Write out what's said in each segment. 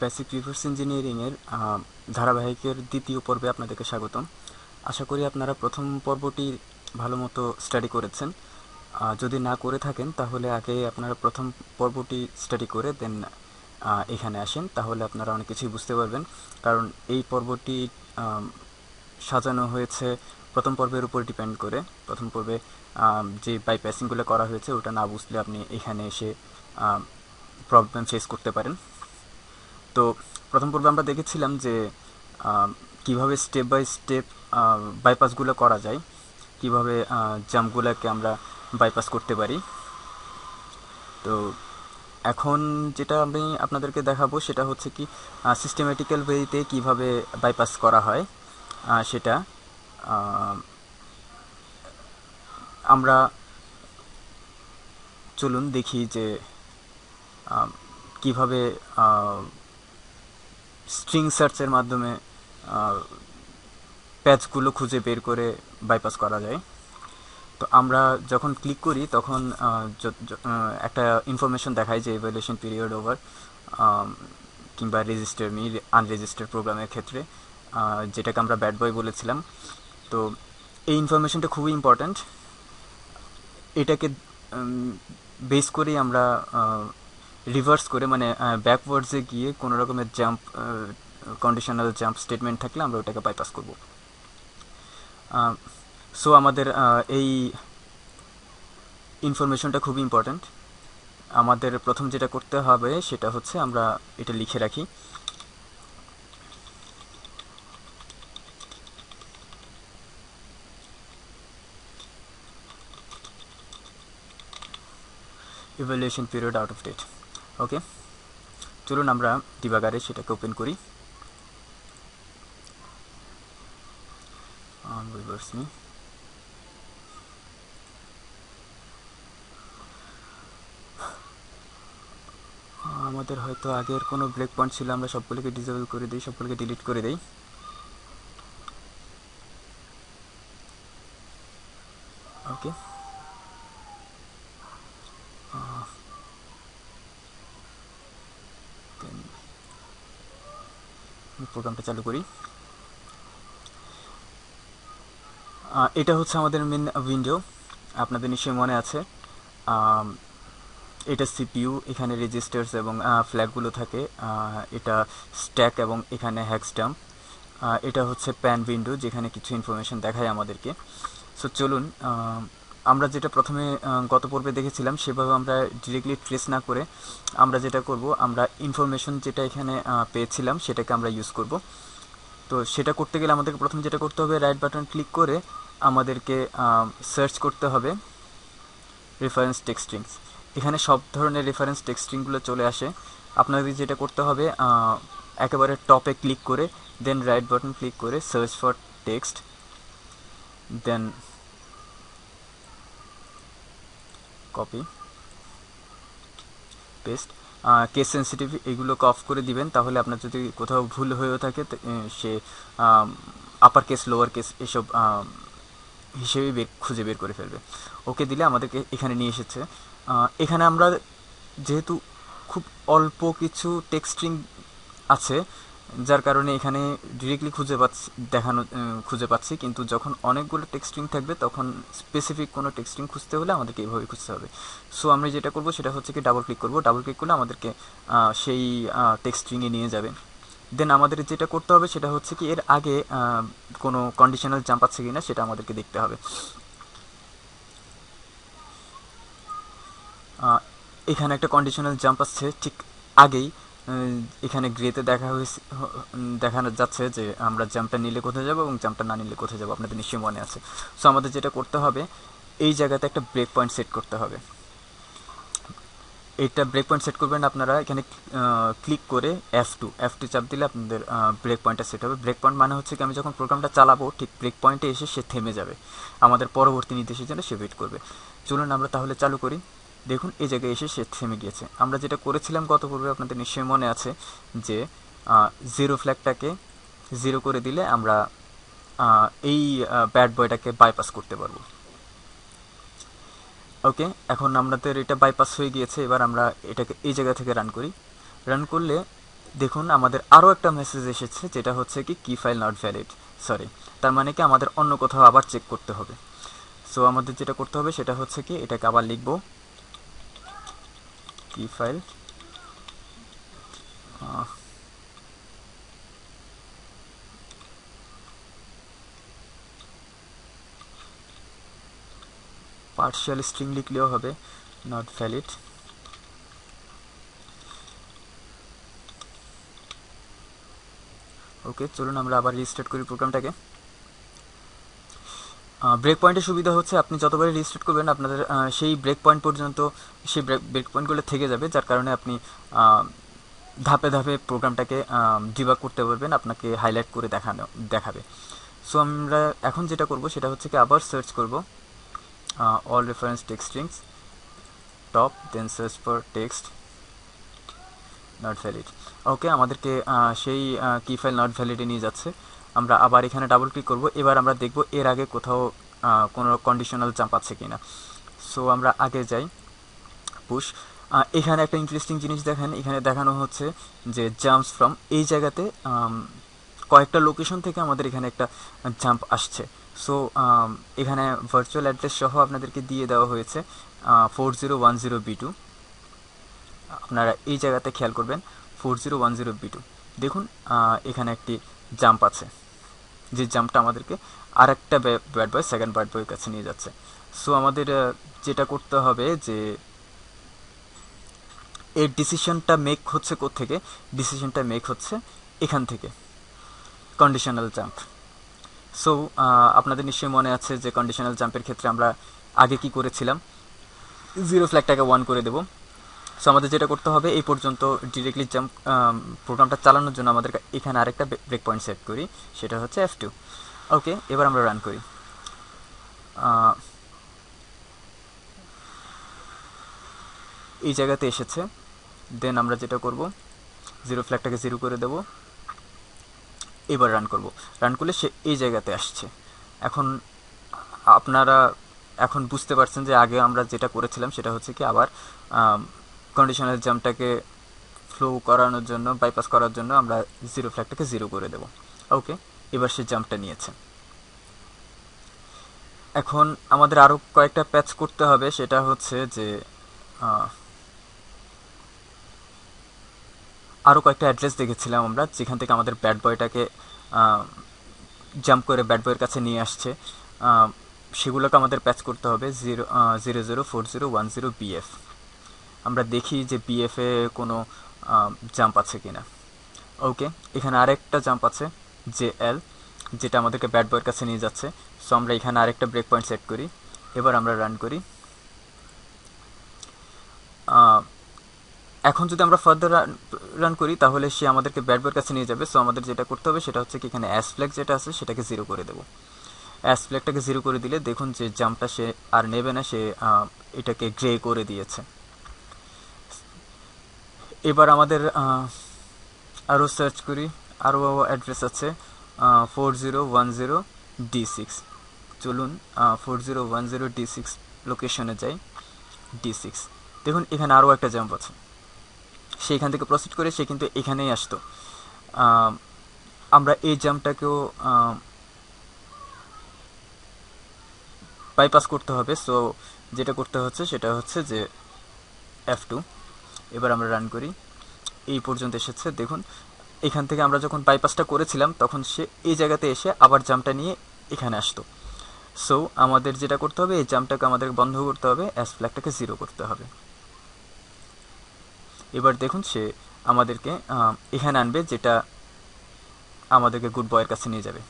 Basic reverse ইঞ্জিনিয়ারিংয়ের ধারাবাহিকের দ্বিতীয় পর্বে আপনাদেরকে স্বাগতম। আশা করি আপনারা প্রথম পর্বটি ভালো মতো স্টাডি করেছেন। যদি না করে থাকেন, তাহলে আগে আপনারা প্রথম পর্বটি স্টাডি করে দেন এখানে আসেন। তাহলে আপনারা অনেক কিছুই বুঝতে পারবেন। কারণ এই পর্বটি সাজানো হয়েছে প্রথম পর্বের উপর ডিপেন্ড করে। প্রথম পর্বে যে বাইপ্যাসিংগুলো করা হয়েছে, ওটা না বুঝলে আপনি এখানে এসে প্রবলেম ফেস করতে পারেন। তো প্রথম পর্বে আমরা দেখেছিলাম যে কীভাবে স্টেপ বাই স্টেপ বাইপাসগুলো করা যায়, কীভাবে জাম্পগুলোকে আমরা বাইপাস করতে পারি। তো এখন যেটা আমি আপনাদেরকে দেখাবো সেটা হচ্ছে কি সিস্টেমেটিক্যাল ওয়েতে কীভাবে বাইপাস করা হয় সেটা আমরা চলুন দেখি যে কীভাবে স্ট্রিং সার্চের মাধ্যমে প্যাচগুলো খুঁজে বের করে বাইপাস করা যায়। তো আমরা যখন ক্লিক করি, তখন একটা ইনফরমেশন দেখায় যে ইভ্যালুয়েশন পিরিয়ড ওভার কিংবা রেজিস্টার মি আনরেজিস্টার প্রোগ্রামের ক্ষেত্রে যেটাকে আমরা ব্যাড বয় বলেছিলাম। তো এই ইনফরমেশনটা খুবই ইম্পর্ট্যান্ট এটাকে বেস করেই আমরা রিভার্স করে মানে ব্যাকওয়ার্ডসে গিয়ে কোনো রকমের জাম্প কন্ডিশনাল জাম্প স্টেটমেন্ট থাকলে আমরা ওটাকে বাইপাস করব। সো আমাদের এই ইনফরমেশনটা খুবই ইম্পর্ট্যান্ট আমাদের প্রথম যেটা করতে হবে সেটা হচ্ছে আমরা এটা লিখে রাখি। Evaluation period out of date okay চলুন আমরা ডিবাগারে সেটাকে ওপেন করি। রিভার্স মি আমাদের হয়তো আগের কোনো ব্রেক পয়েন্ট ছিল, আমরা সবগুলোকে ডিজেবল করে দিই, সবগুলোকে ডিলিট করে দিই। ওকে প্রোগ্রামটা চালু করি। এটা হচ্ছে আমাদের মেন উইন্ডো আপনাদের নিশ্চয়ই মনে আছে। এটা সিপিইউ এখানে রেজিস্টার্স এবং ফ্ল্যাগগুলো থাকে। এটা স্ট্যাক এবং এখানে হ্যাকস্টাম্প এটা হচ্ছে প্যান উইন্ডো যেখানে কিছু ইনফরমেশন দেখায় আমাদেরকে। সো চলুন আমরা যেটা প্রথমে গত পর্বে দেখেছিলাম, সেভাবে আমরা ডিরেক্টলি ট্রেস না করে আমরা যেটা করব, আমরা ইনফরমেশন যেটা এখানে পেয়েছিলাম সেটাকে আমরা ইউজ করব। তো সেটা করতে গেলে আমাদেরকে প্রথমে যেটা করতে হবে রাইট বাটন ক্লিক করে আমাদেরকে সার্চ করতে হবে রেফারেন্স টেক্সট্রিংস এখানে সব ধরনের রেফারেন্স টেক্সট্রিংগুলো চলে আসে। আপনাদের যেটা করতে হবে একেবারে টপে ক্লিক করে দেন রাইট বাটন ক্লিক করে search for text then copy paste case sensitive এগুলোকে অফ করে দিবেন, তাহলে আপনার যদি কোথাও ভুল হয়েও থাকে সে আপার কেস লোয়ার কেস এসব হিসেবে বের, খুঁজে বের করে ফেলবে। ওকে দিলে আমাদেরকে এখানে নিয়ে এসেছে। এখানে আমরা যেহেতু খুব অল্প কিছু টেক্সট্রিং আছে যার কারণে এখানে ডিরেক্টলি খুঁজে পাচ্ছি, দেখানো খুঁজে পাচ্ছি। কিন্তু যখন অনেকগুলো টেক্সটিং থাকবে, তখন স্পেসিফিক কোনো টেক্সটিং খুঁজতে হলে আমাদেরকে এইভাবে খুঁজতে হবে। সো আমরা যেটা করব সেটা হচ্ছে কি ডাবল ক্লিক করব। ডাবল ক্লিক করলে আমাদেরকে সেই টেক্সট্রিংয়ে নিয়ে যাবে। দেন আমাদের যেটা করতে হবে সেটা হচ্ছে কি, এর আগে কোনো কন্ডিশনাল জাম্প আছে কি না সেটা আমাদেরকে দেখতে হবে। এখানে একটা কন্ডিশনাল জাম্প আসছে, ঠিক আগেই। এখানে গ্রেতে দেখা হয়েছে দেখানো যাচ্ছে যে আমরা জাম্পটা নিলে কোথায় যাব এবং জাম্পটা না নিলে কোথায় যাব, আপনাদের নিশ্চয়ই মনে আছে। সো আমাদের যেটা করতে হবে, এই জায়গাতে একটা ব্রেক পয়েন্ট সেট করতে হবে। এটা ব্রেক পয়েন্ট সেট করবেন আপনারা, এখানে ক্লিক করে এফ টু এফ টু চাপ দিলে আপনাদের ব্রেক পয়েন্টটা সেট হবে। ব্রেক পয়েন্ট মানে হচ্ছে কি, আমি যখন প্রোগ্রামটা চালাবো, ঠিক ব্রেক পয়েন্টে এসে সে থেমে যাবে। আমাদের পরবর্তী নির্দেশের জন্য সে ওয়েট করবে। চলুন আমরা তাহলে চালু করি। দেখুন, এই জায়গায় এসে সে থেমে গিয়েছে। আমরা যেটা করেছিলাম গত পূর্বে আপনাদের নিশ্চয়ই মনে আছে যে জিরো ফ্ল্যাগটাকে জিরো করে দিলে আমরা এই ব্যাড বয়টাকে বাইপাস করতে পারব। ওকে এখন আমাদের এটা বাইপাস হয়ে গিয়েছে। এবার আমরা এটাকে, এই জায়গা থেকে রান করি। রান করলে দেখুন, আমাদের আরও একটা মেসেজ এসেছে, যেটা হচ্ছে কি কি ফাইল নট ভ্যালিড সরি তার মানে কি, আমাদের অন্য কোথাও আবার চেক করতে হবে। সো আমাদের যেটা করতে হবে, সেটা হচ্ছে কি, এটাকে আবার লিখব। কি ফাইল পার্শিয়াল স্ট্রিং লিখলেও হবে নট ভ্যালিড ওকে চলুন আমরা আবার রিস্টার্ট করি প্রোগ্রামটাকে ব্রেক পয়েন্টের সুবিধা হচ্ছে আপনি যতবারই রিস্টার্ট করবেন, আপনাদের সেই ব্রেক পয়েন্ট পর্যন্ত সেই ব্রেক পয়েন্টগুলো থেকে যাবে, যার কারণে আপনি ধাপে ধাপে প্রোগ্রামটাকে ডিবাগ করতে পারবেন, আপনাকে হাইলাইট করে দেখানো, দেখাবে। সো আমরা এখন যেটা করব, সেটা হচ্ছে কি আবার সার্চ করব all reference text strings top then search for text not valid okay আমাদেরকে সেই কি ফাইল নট ভ্যালিডে নিয়ে যাচ্ছে। আমরা আবার এখানে ডাবল ক্লিক করব। এবার আমরা দেখব এর আগে কোথাও কোনো কন্ডিশনাল জাম্প আছে কি না সো আমরা আগে যাই। পুশ এখানে একটা ইন্টারেস্টিং জিনিস দেখেন। এখানে দেখানো হচ্ছে যে জাম্পস ফ্রম এই জায়গাতে কয়েকটা লোকেশন থেকে আমাদের এখানে একটা জাম্প আসছে। সো এখানে ভার্চুয়াল অ্যাড্রেস সহ আপনাদেরকে দিয়ে দেওয়া হয়েছে four zero one zero B two আপনারা এই জায়গাতে খেয়াল করবেন। Four zero one zero B two দেখুন এখানে একটি জাম্প আছে। যে জাম্পটা আমাদেরকে আর একটা ব্যাড বয় সেকেন্ড ব্যাড বয়ের কাছে নিয়ে যাচ্ছে। সো আমাদের যেটা করতে হবে যে, এর ডিসিশনটা মেক হচ্ছে থেকে ডিসিশনটা মেক হচ্ছে এখান থেকে। কন্ডিশনাল জাম্প সো আপনাদের নিশ্চয়ই মনে আছে যে কন্ডিশনাল জাম্পের ক্ষেত্রে আমরা আগে কি করেছিলাম? জিরো ফ্ল্যাগটাকে ওয়ান করে দেবো। সো আমাদের যেটা করতে হবে, এই পর্যন্ত ডিরেক্টলি জাম্প প্রোগ্রামটা চালানোর জন্য আমাদের এখানে আরেকটা ব্রেক পয়েন্ট সেট করি, সেটা হচ্ছে এফ টু ওকে এবার আমরা রান করি। এই জায়গাতে এসেছে। দেন আমরা যেটা করব জিরো ফ্ল্যাগটাকে জিরো করে দেব। এবার রান করব। রান করলে সে এই জায়গাতে আসছে। এখন আপনারা এখন বুঝতে পারছেন যে আগে আমরা যেটা করেছিলাম সেটা হচ্ছে কি আবার কন্ডিশনাল জাম্পটাকে ফ্লো করানোর জন্য বাইপাস করার জন্য আমরা জিরো ফ্ল্যাগটাকে জিরো করে দেব। ওকে এবার সে জাম্পটা নিয়েছে। এখন আমাদের আরও কয়েকটা প্যাচ করতে হবে, সেটা হচ্ছে যে আরও কয়েকটা অ্যাড্রেস দেখেছিলাম আমরা, যেখান থেকে আমাদের ব্যাড বয়টাকে জাম্প করে ব্যাড বয়ের কাছে নিয়ে আসছে। সেগুলোকে আমাদের প্যাচ করতে হবে zero zero zero four zero one zero BF আমরা দেখি যে বিএফে কোনো জাম্প আছে কি না ওকে এখানে আরেকটা জাম্প আছে জে এল যেটা আমাদেরকে ব্যাট বয়ের কাছে নিয়ে যাচ্ছে। সো আমরা এখানে আরেকটা ব্রেক পয়েন্ট সেট করি। এবার আমরা রান করি। এখন যদি আমরা ফার্দার রান করি, তাহলে সে আমাদেরকে ব্যাট বয়ের কাছে নিয়ে যাবে। সো আমাদের যেটা করতে হবে, সেটা হচ্ছে কি এখানে অ্যাস ফ্ল্যাগ যেটা আছে, সেটাকে জিরো করে দেবো। অ্যাস ফ্ল্যাগটাকে জিরো করে দিলে দেখুন যে জাম্পটা সে আর নেবে না, সে এটাকে গ্রে করে দিয়েছে। এবার আমাদের আরও সার্চ করি। আরও অ্যাড্রেস আছে four zero one zero D six চলুন four zero one zero D six লোকেশনে যাই ডি সিক্স দেখুন, এখানে আরও একটা জাম্প আছে। সে এখান থেকে প্রসিড করে সে কিন্তু এখানেই আসতো। আমরা এই জাম্পটাকেও বাইপাস করতে হবে। সো যেটা করতে হচ্ছে, সেটা হচ্ছে যে এফ টু এবার আমরা রান করি। এই পর্যন্ত এসেছে, দেখুন। এখান থেকে আমরা যখন বাইপাসটা করেছিলাম, তখন সে এই জায়গাতে এসে আবার জামটা নিয়ে এখানে আসতো। সো আমাদের যেটা করতে হবে, এই জামটাকে আমাদের বন্ধ করতে হবে অ্যাস ফ্ল্যাগটাকে জিরো করতে হবে। এবার দেখুন, সে আমাদেরকে এখানে আনবে, যেটা আমাদেরকে গুড বয়ের কাছে নিয়ে যাবে।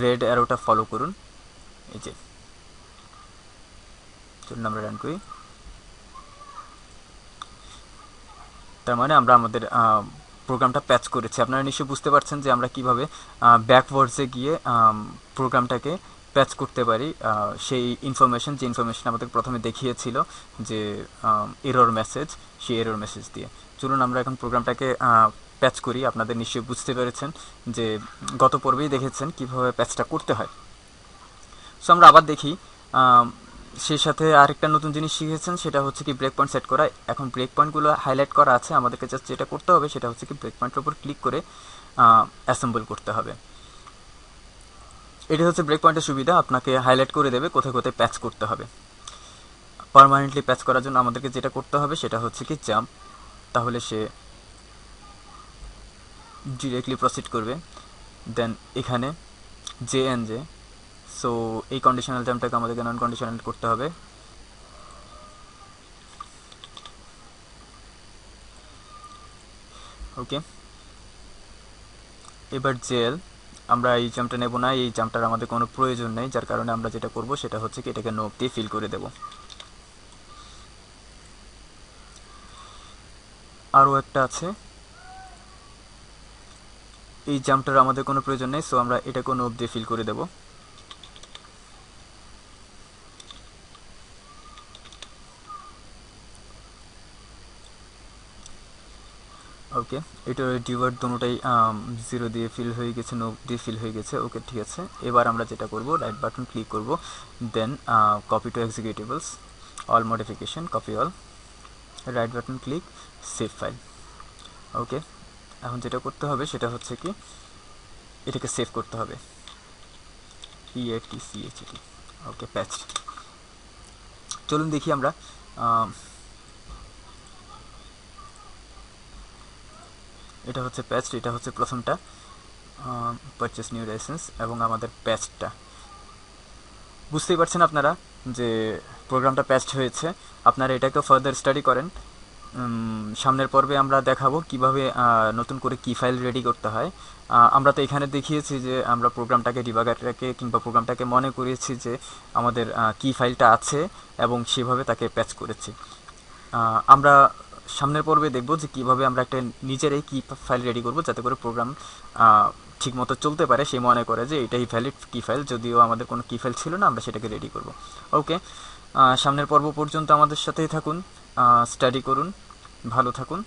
রেড অ্যারোটা ফলো করুন। এই যে, চলুন আমরা রান করি। তার মানে আমরা আমাদের প্রোগ্রামটা প্যাচ করেছি। আপনারা নিশ্চয়ই বুঝতে পারছেন যে আমরা কীভাবে ব্যাকওয়ার্ডসে গিয়ে প্রোগ্রামটাকে প্যাচ করতে পারি। সেই ইনফরমেশন যে ইনফরমেশন আমাদের প্রথমে দেখিয়েছিল যে এরর মেসেজ সেই এরর মেসেজ দিয়ে। চলুন আমরা এখন প্রোগ্রামটাকে প্যাচ করি। আপনাদের নিশ্চয়ই বুঝতে পেরেছেন যে, গত পর্বেই দেখেছেন কীভাবে প্যাচটা করতে হয়। সো আমরা আবার দেখি সেই সাথে আরেকটা নতুন জিনিস শিখেছেন, সেটা হচ্ছে কি ব্রেক পয়েন্ট সেট করা। এখন ব্রেক পয়েন্টগুলো হাইলাইট করা আছে, আমাদেরকে জাস্ট যেটা করতে হবে সেটা হচ্ছে কি ব্রেক পয়েন্টের উপর ক্লিক করে অ্যাসেম্বল করতে হবে। এটা হচ্ছে ব্রেক পয়েন্টের সুবিধা, আপনাকে হাইলাইট করে দেবে, কোথায় কোথায় প্যাচ করতে হবে। পারমানেন্টলি প্যাচ করার জন্য আমাদেরকে যেটা করতে হবে, সেটা হচ্ছে কি জাম্প তাহলে সে ডিরেক্টলি প্রসিড করবে। দেন এখানে জে এন জে সো এই কন্ডিশনাল জাম্পটাকে আমাদেরকে নন কন্ডিশনাল করতে হবে। ওকে এবার জেল, আমরা এই জাম্পটা নেব না, এই জাম্পটার আমাদের কোনো প্রয়োজন নেই। যার কারণে আমরা যেটা করব, সেটা হচ্ছে কি, এটাকে নোক দিয়ে ফিল করে দেব। আরও একটা আছে। এই জাম্পটার আমাদের কোনো প্রয়োজন নেই সো আমরা এটাকে নোক দিয়ে ফিল করে দেব। ওকে। এটা ডিভার দুটোটাই জিরো দিয়ে ফিল হয়ে গেছে নো দিয়ে ফিল হয়ে গেছে। ওকে, ঠিক আছে। এবার আমরা যেটা করব রাইট বাটন ক্লিক করব। Then copy to executives all modification copy all right button click save file okay এখন যেটা করতে হবে, সেটা হচ্ছে কি, এটাকে সেভ করতে হবে। ইএটিসিএইচটি ওকে প্যাচ চলুন দেখি আমরা এটা হচ্ছে প্যাচ এটা হচ্ছে প্রথমটা পারচেস নিউ লাইসেন্স এবং আমাদের প্যাচটা বুঝতেই পারছেন আপনারা যে প্রোগ্রামটা প্যাচড হয়েছে। আপনারা এটাকে ফার্দার স্টাডি করেন। সামনের পর্বে আমরা দেখাবো কীভাবে নতুন করে কি ফাইল রেডি করতে হয়। আমরা তো এখানে দেখিয়েছি যে আমরা প্রোগ্রামটাকে ডিবাগারটাকে কিংবা প্রোগ্রামটাকে মনে করিয়েছি যে আমাদের কি ফাইলটা আছে এবং সেভাবে তাকে প্যাচ করেছি। আমরা সামনের পর্বে দেখব যে কীভাবে আমরা একটা নিজেরাই কি ফাইল রেডি করব যাতে করে প্রোগ্রাম ঠিকমতো চলতে পারে। সে মনে করে যে এটাই ভ্যালিড কি ফাইল যদিও আমাদের কোনো কি ফাইল ছিল না, আমরা সেটাকে রেডি করব। ওকে সামনের পর্ব পর্যন্ত আমাদের সাথেই থাকুন স্টাডি করুন, ভালো থাকুন।